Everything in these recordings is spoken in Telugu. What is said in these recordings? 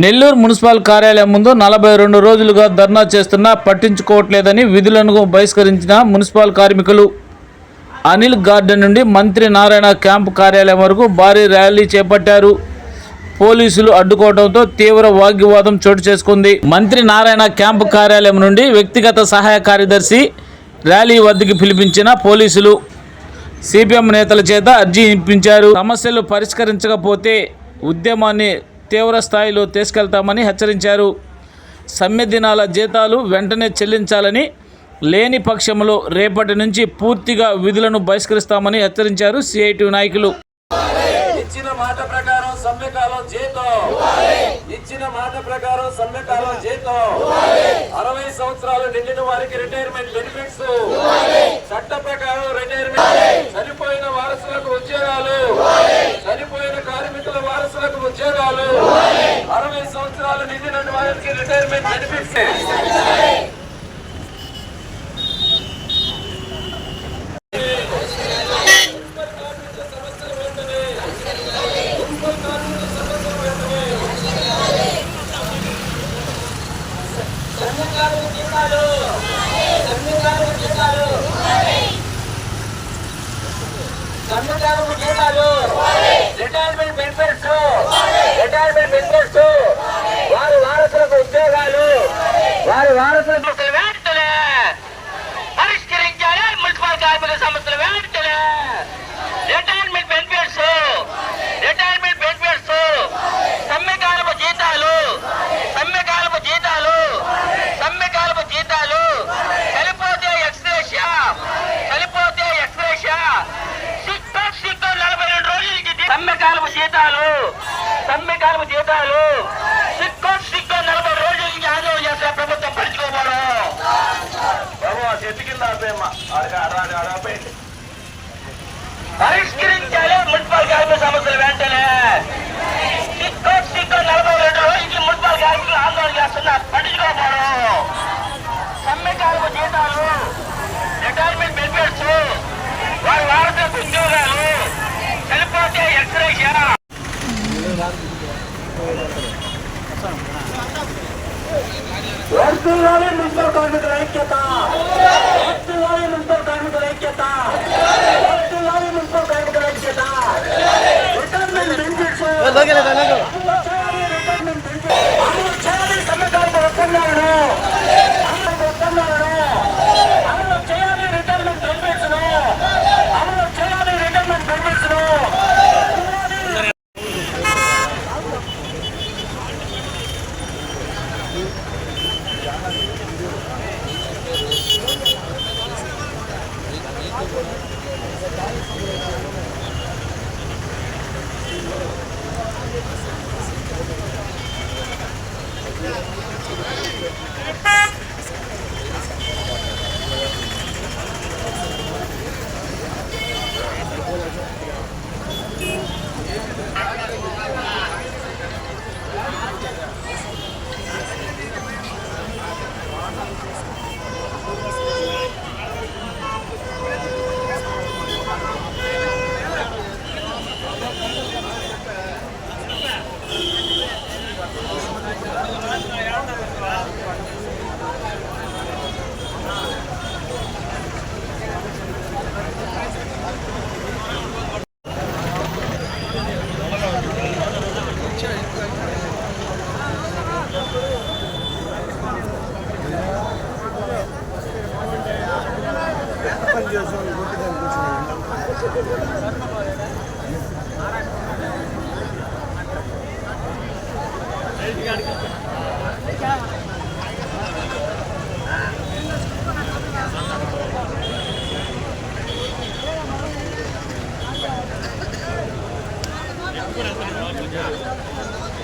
నెల్లూరు మున్సిపల్ కార్యాలయం ముందు నలభై రెండు రోజులుగా ధర్నా చేస్తున్నా పట్టించుకోవట్లేదని విధులను బహిష్కరించిన మున్సిపల్ కార్మికులు. అనిల్ గార్డెన్ నుండి మంత్రి నారాయణ క్యాంపు కార్యాలయం వరకు భారీ ర్యాలీ చేపట్టారు. పోలీసులు అడ్డుకోవడంతో తీవ్ర వాగ్వివాదం చోటు చేసుకుంది. మంత్రి నారాయణ క్యాంపు కార్యాలయం నుండి వ్యక్తిగత సహాయ కార్యదర్శి ర్యాలీ వద్దకు పిలిపించిన పోలీసులు. సిపిఎం నేతల చేత అర్జీ ఇప్పించారు. సమస్యలు పరిష్కరించకపోతే ఉద్యమాన్ని తీవ్ర స్థాయిలో తీసుకెళ్తామని హెచ్చరించారు. సమ్మె దినాల జీతాలు వెంటనే చెల్లించాలని లేని పక్షంలో రేపటి నుంచి పూర్తిగా విధులను బహిష్కరిస్తామని హెచ్చరించారు సిఐటి నాయకులు. ఇచ్చిన మాట ప్రకారం సమ్మెకాలం జీతం. ఇచ్చిన మాట ప్రకారం సమ్మెకాలం జీతం. అరవై సంవత్సరాలు నిండిన వారికి రిటైర్మెంట్ బెనిఫిట్స్ చట్ట ప్రకారం రిటైర్మెంట్ చనిపోయిన వారసులకు ఉద్యోగాలు. చనిపోయిన కార్మికుల వారసులకు ఉద్యోగాలు. అరవై సంవత్సరాలు నిండిన వారికి రిటైర్మెంట్ బెనిఫిట్స్ సమ్మెకాలకు జీతాలు రిటైర్మెంట్ బెనిఫిట్స్ రిటైర్మెంట్ బెనిఫిట్స్ వారి వారసులకు ఉద్యోగాలు. వారి వారసులకు వెంటనే పరిష్కరించాలి మున్సిపల్ కార్మిక సమస్యలు వెంటనే రిటైర్మెంట్ బెనిఫిట్స్ రిటైర్మెంట్ బెనిఫిట్స్ సమ్మెకాలపు జీతాలు సమ్మెకాలపు జీతాలు సమ్మెకాలపు జీతాలు చనిపోతే ఎక్స్ప్రెషా చనిపోతే ఎక్స్ప్రెషా సిక్కు సిక్కు నలభై రెండు రోజులకి సమ్మెకాలపు జీతాలు సమ్మెకాలపు జీతాలు సిక్కు సిక్కు నలభై రోజులకి ఆందోళన చేస్తే ప్రభుత్వం పడుచుకోబోవడం బాబు ఆ చెట్టు కింద ఆపేయమ్మా అడగ అడగ అడగపోయింది పరిష్కరించాలి మున్సిపల్ కార్మిక సమస్యలు వెంటనే సిక్కో సిక్కో నలభై రెండు రోజులకి మున్సిపల్ కార్మికులు ఆందోళన చేస్తున్నారు పట్టించుకోకపోవడం సమ్మె కార్మిక జీతాలు రిటైర్మెంట్ బెనిఫిట్స్ వారి వారసులకు ఉద్యోగాలు చనిపోతే ఎక్స్రేషా వస్తున్నాయి మున్సిపల్ కార్మికుల ఐక్యత వస్తున్నాయి మున్సిపల్ కార్మికుల ఐక్యత వస్తున్నాయి మున్సిపల్ కార్మికుల ఐక్యత రిటైర్మెంట్ బెనిఫిట్స్ అమలు Yeah.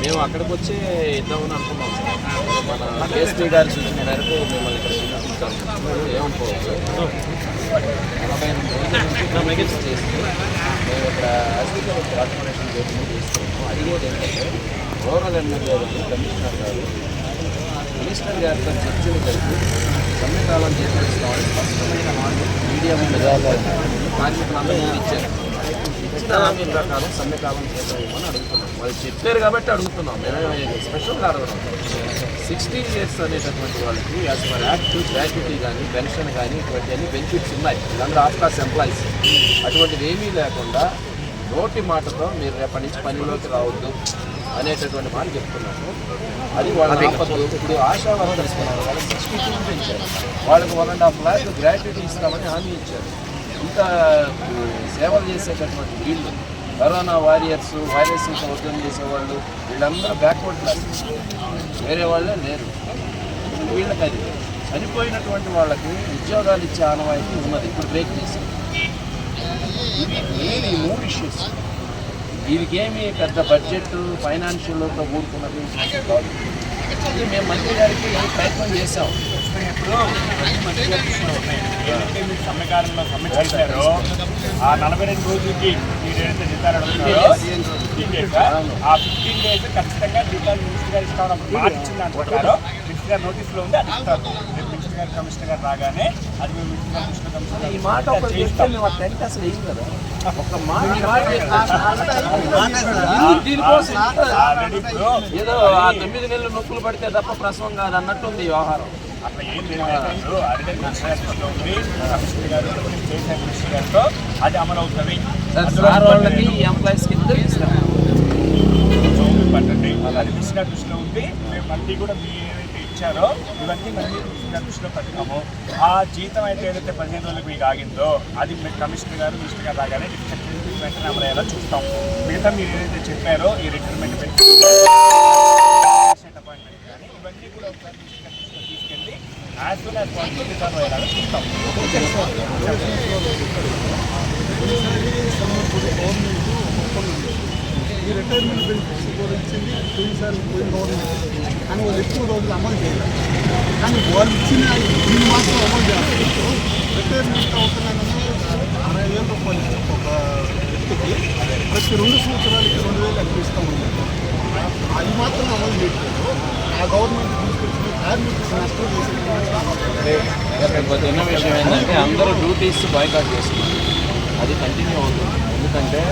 మేము అక్కడికి వచ్చి ఇద్దామని అనుకున్నాం సార్. మన కేఎస్పీ గారి సూచన మేరకు మిమ్మల్ని ఇక్కడ ఏమనుకోవచ్చు నలభై ఎనిమిది చేసి మేము ఇక్కడ హాస్పిటల్ కార్పొరేషన్ గవర్నమెంట్ చేస్తున్నాము. అడిగేది ఏంటంటే రూరల్ ఎమ్మెల్యే గారు కమిషనర్ గారు మినిస్టర్ గారితో చర్చలు కలిపి సమ్మెకాలం చేసేస్తామని స్పష్టమైన మీడియా ముందు కార్మికులందరూ ఇచ్చారు. ఇచ్చిన హామీ ప్రకారం సమ్మెకాలం చేద్దామని అడుగుతున్నాం వాళ్ళు చెప్పారు కాబట్టి అడుగుతున్నాం. మేము స్పెషల్గా అడగడం సిక్స్టీన్ ఇయర్స్ అనేటటువంటి వాళ్ళకి యాజ్ పర్ యాక్ట్ గ్రాట్యుటీ కానీ పెన్షన్ కానీ ఇటువంటి అన్ని బెనిఫిట్స్ ఉన్నాయి. వీళ్ళందరూ ఆఫ్ క్లాస్ ఎంప్లాయీస్ అటువంటిది ఏమీ లేకుండా నోటి మాటతో మీరు రేపటి నుంచి పనిలోకి రావద్దు అనేటటువంటి మాట చెప్తున్నాము. అది వాళ్ళ ఇప్పుడు ఆశా ఉన్నారు వాళ్ళకి సిక్స్టీ టూ పెంచారు. వాళ్ళకి one and half lakh gratuity ఇస్తామని హామీ ఇచ్చారు. ఇంత సేవలు చేసేటటువంటి వీళ్ళు కరోనా వారియర్స్ వైరస్తో ఉద్యమం చేసేవాళ్ళు వీళ్ళందరూ బ్యాక్వర్డ్ క్లాస్ వేరే వాళ్ళే లేరు. వీళ్ళకి అది చనిపోయినటువంటి వాళ్ళకి ఉద్యోగాలు ఇచ్చే ఆనవాయితీ ఉన్నది. ఇప్పుడు బ్రేక్ చేసి ఇవి ఈ మూడు ఇష్యూస్ దీనికేమి పెద్ద బడ్జెట్ ఫైనాన్షియల్తో కూడుకున్నది కాదు. ఇది మేము మంత్రి గారికి ప్రయత్నం చేసాం ఏదైతే మీరు సమ్మెకాలంలో సమ్మె చేశారో. ఆ నలభై రెండు రోజులకి మీరు ఏదైతే జీతాలు అడుగుతారో ఫిఫ్టీన్ డేస్ ఆ ఫిఫ్టీన్ డేస్ ఖచ్చితంగా జీతాలు మినిస్టర్ గారు ఇస్తామని ఇచ్చింది అంటున్నారు. మినిస్టర్ గారు నోటీస్లో ఉంది అది ఇస్తారు. రేపు మినిస్టర్ గారు కమిషనర్ గారు రాగానే అది మేము మినిస్టర్ గారు కమిషనర్ కమిషనర్ ఈ మాట ఒక టెంట్ అసలు వేయం కదా? ఒక మాట ఏదో ఆ తొమ్మిది నెలలు నొప్పులు పడితే తప్ప ప్రసవం కాదు అన్నట్టుంది ఈ వ్యవహారం. అట్లా ఏం లేదు అడిగే ఉంది కమిషనర్ గారు చేసే గారితో అది అమలు అవుతుంది సార్ అందులో సార్ వాళ్ళకి ఎంప్లాయీస్కి ఇద్దరు ఇస్తాం చౌకి పట్టండి. అది దృష్టిలో ఉంది మేము కూడా ఏదైతే ఇచ్చారో ఇవన్నీ మళ్ళీ దృష్టిలో ఆ జీతం అయితే ఏదైతే పదిహేను రోజులకు మీకు ఆగిందో అది కమిషనర్ గారు మినిస్టర్ గారు రాగానే వెంటనే అమలు అయ్యేలా చూస్తాం. మిగతా మీరు ఏదైతే చెప్పారో ఈ రిటైర్మెంట్ అపాయింట్మెంట్ కానీ ఇవన్నీ కూడా ఒకసారి మినిస్టర్ గారి దృష్టిలో తీసుకెళ్ళి as soon as possible return అయ్యేలా చూస్తాం ఈ రిటైర్మెంట్ బెనిఫిట్స్ గురించి పోయినసారి పోయిన గవర్నమెంట్ కానీ వాళ్ళు ఎక్కువ రోజులు అమలు చేయలేదు కానీ వాళ్ళు ఇచ్చిన ఈ మాత్రం అమలు చేస్తారు రిటైర్మెంట్ అవుతున్నానని అరవై వేల రూపాయలు ఒక వ్యక్తికి ప్రతి రెండు సంవత్సరాలకి రెండు వేలు ఎక్కువ అది మాత్రం అమలు చేయట్లేదు ఆ గవర్నమెంట్ తీసుకొచ్చిన చిన్న విషయం ఏంటంటే అందరూ డ్యూటీస్ బాయ్కాట్ చేస్తున్నారు. అది కంటిన్యూ అవుతుంది. ఎందుకంటే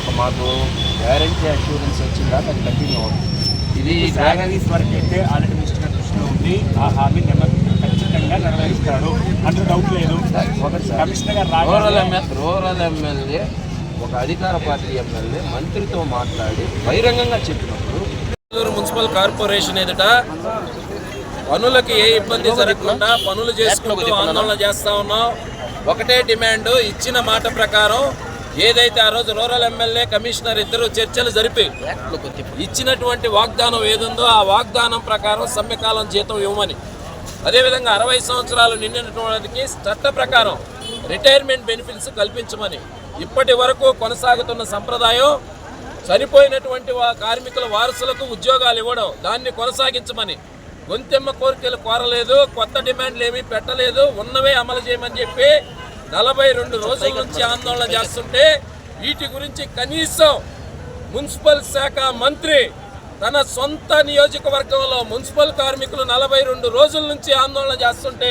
ఒక మాకు గ్యారంటీ అష్యూరెన్స్ వచ్చిందాక అది కంటిన్యూ అవుతుంది. ఇది శాలరీస్ వరకు అయితే ఆల్రెడీ మినిస్టర్ గారి దృష్టిలో ఉంది. ఆ హామీ ఖచ్చితంగా నెరవేరుస్తారు అందులో డౌట్ లేదు. కమిషనర్ గారు రూరల్ ఎమ్మెల్యే రూరల్ ఎమ్మెల్యే ఒక అధికార పార్టీ ఎమ్మెల్యే మంత్రితో మాట్లాడి బహిరంగంగా చెప్పినప్పుడు మున్సిపల్ కార్పొరేషన్ ఎదుట పనులకి ఏ ఇబ్బంది జరగకుండా పనులు చేసుకుంటూ ఆందోళన చేస్తా ఉన్నాం. ఒకటే డిమాండ్ ఇచ్చిన మాట ప్రకారం ఏదైతే ఆ రోజు రూరల్ ఎమ్మెల్యే కమిషనర్ ఇద్దరు చర్చలు జరిపి ఇచ్చినటువంటి వాగ్దానం ఏదుందో ఆ వాగ్దానం ప్రకారం సమ్మెకాలం జీతం ఇవ్వమని. అదేవిధంగా అరవై సంవత్సరాలు నిండినటువంటి చట్ట ప్రకారం రిటైర్మెంట్ బెనిఫిట్స్ కల్పించమని. ఇప్పటి వరకు కొనసాగుతున్న సంప్రదాయం చనిపోయినటువంటి కార్మికుల వారసులకు ఉద్యోగాలు ఇవ్వడం దాన్ని కొనసాగించమని. గొంతెమ్మ కోరికలు కోరలేదు కొత్త డిమాండ్లు ఏమీ పెట్టలేదు ఉన్నవే అమలు చేయమని చెప్పి నలభై రెండు రోజుల నుంచి ఆందోళన చేస్తుంటే వీటి గురించి కనీసం మున్సిపల్ శాఖ మంత్రి తన సొంత నియోజకవర్గంలో మున్సిపల్ కార్మికులు నలభై రెండు రోజుల నుంచి ఆందోళన చేస్తుంటే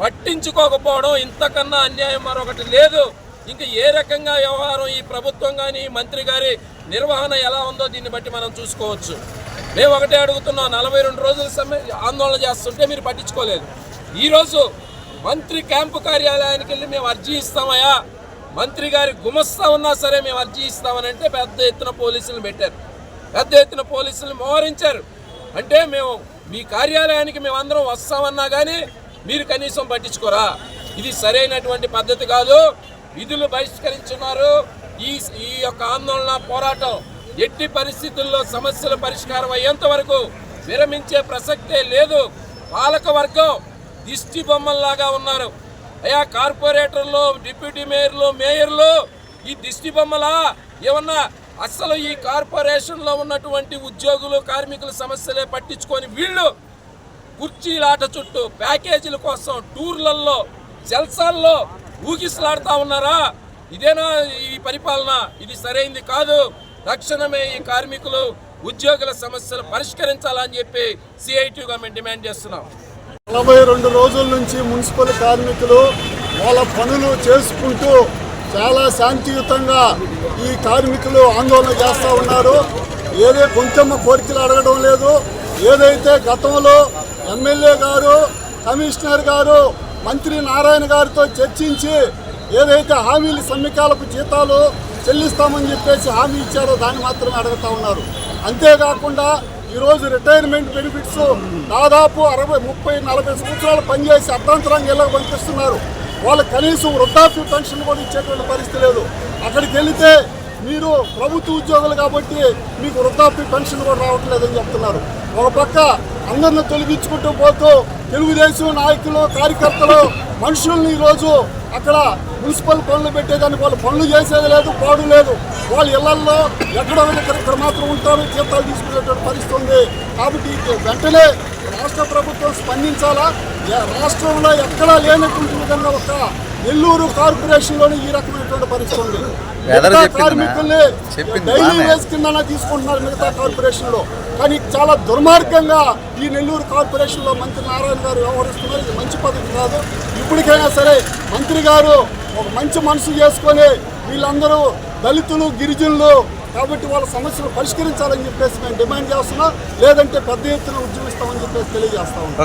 పట్టించుకోకపోవడం ఇంతకన్నా అన్యాయం మరొకటి లేదు. ఇంకా ఏ రకంగా వ్యవహారం ఈ ప్రభుత్వం కానీ మంత్రి గారి నిర్వహణ ఎలా ఉందో దీన్ని బట్టి మనం చూసుకోవచ్చు. మేము ఒకటే అడుగుతున్నాం నలభై రెండు రోజుల సమ్మె ఆందోళన చేస్తుంటే మీరు పట్టించుకోలేదు. ఈరోజు మంత్రి క్యాంపు కార్యాలయానికి వెళ్ళి మేము అర్జీ ఇస్తామయ్యా? మంత్రి గారి గుమస్తా ఉన్నా సరే మేము అర్జీ ఇస్తామని అంటే పెద్ద ఎత్తున పోలీసులు పెట్టారు. పెద్ద ఎత్తున పోలీసులు మోహరించారు. అంటే మేము మీ కార్యాలయానికి మేమందరం వస్తామన్నా కానీ మీరు కనీసం పట్టించుకోరా? ఇది సరైనటువంటి పద్ధతి కాదు. విధులు బహిష్కరించున్నారు. ఈ ఈ యొక్క ఆందోళన పోరాటం ఎట్టి పరిస్థితుల్లో సమస్యల పరిష్కారం అయ్యేంత వరకు విరమించే ప్రసక్తే లేదు. పాలక వర్గం దిష్టి బొమ్మల్లాగా ఉన్నారు. అయా కార్పొరేటర్లు డిప్యూటీ మేయర్లు మేయర్లు ఈ దిష్టి బొమ్మలా ఏమన్నా అసలు ఈ కార్పొరేషన్లో ఉన్నటువంటి ఉద్యోగులు కార్మికుల సమస్యలే పట్టించుకొని వీళ్ళు కుర్చీలాట చుట్టూ ప్యాకేజీల కోసం టూర్లలో జల్సాల్లో ఊగిసలాడుతూ ఉన్నారా? ఇదేనా ఈ పరిపాలన? ఇది సరైంది కాదు. తక్షణమే ఈ కార్మికులు ఉద్యోగుల సమస్యలు పరిష్కరించాలని చెప్పి సిఐటిగా మేము డిమాండ్ చేస్తున్నాం. నలభై రెండు రోజుల నుంచి మున్సిపల్ కార్మికులు వాళ్ళ పనులు చేసుకుంటూ చాలా శాంతియుతంగా ఈ కార్మికులు ఆందోళన చేస్తూ ఉన్నారు. ఏదే కొంచెం కోరికలు అడగడం లేదు. ఏదైతే గతంలో ఎమ్మెల్యే గారు కమిషనర్ గారు మంత్రి నారాయణ గారితో చర్చించి ఏదైతే హామీలు సమ్మికాలపు జీతాలు చెల్లిస్తామని చెప్పేసి హామీ ఇచ్చారో దాన్ని మాత్రమే అడుగుతా ఉన్నారు. అంతేకాకుండా ఈరోజు రిటైర్మెంట్ బెనిఫిట్స్ దాదాపు అరవై ముప్పై నలభై సంవత్సరాలు పనిచేసి అర్ధాంతరంగా ఎలా పంపిస్తున్నారు. వాళ్ళు కనీసం వృద్ధాప్య పెన్షన్ కూడా ఇచ్చేటువంటి పరిస్థితి లేదు. అక్కడికి వెళితే మీరు ప్రభుత్వ ఉద్యోగులు కాబట్టి మీకు వృద్ధాప్య పెన్షన్ కూడా రావట్లేదని చెప్తున్నారు. ఒక పక్క అందరిని తొలగించుకుంటూ పోతూ తెలుగుదేశం నాయకులు కార్యకర్తలు మనుషుల్ని ఈరోజు అక్కడ మున్సిపల్ పనులు పెట్టేదానికి వాళ్ళు పనులు చేసేది లేదు పాడు లేదు. వాళ్ళ ఇళ్ళల్లో ఎక్కడో ఇక్కడ మాత్రం ఉంటారు జీతాలు తీసుకునేటువంటి పరిస్థితి ఉంది. కాబట్టి వెంటనే రాష్ట్ర ప్రభుత్వం స్పందించాలా? ఏ- రాష్ట్రంలో ఎక్కడా లేనటువంటి విధంగా ఒక నెల్లూరు కార్పొరేషన్లోనే ఈ రకమైనటువంటి పరిస్థితి ఉంది మిగతా కార్మికుల్ని డైలీ కింద తీసుకుంటున్నారు మిగతా కార్పొరేషన్లో కానీ చాలా దుర్మార్గంగా ఈ నెల్లూరు కార్పొరేషన్లో మంత్రి నారాయణ గారు వ్యవహరిస్తున్నారు. ఇది మంచి పద్ధతి కాదు. ఇప్పటికైనా సరే మంత్రి గారు ఒక మంచి మనసు చేసుకొని వీళ్ళందరూ దళితులు గిరిజనులు కాబట్టి వాళ్ళ సమస్యలు పరిష్కరించాలని చెప్పేసి మేము డిమాండ్ చేస్తున్నాం. లేదంటే పెద్ద ఎత్తున ఉద్యమిస్తామని చెప్పేసి తెలియజేస్తా ఉన్నాం.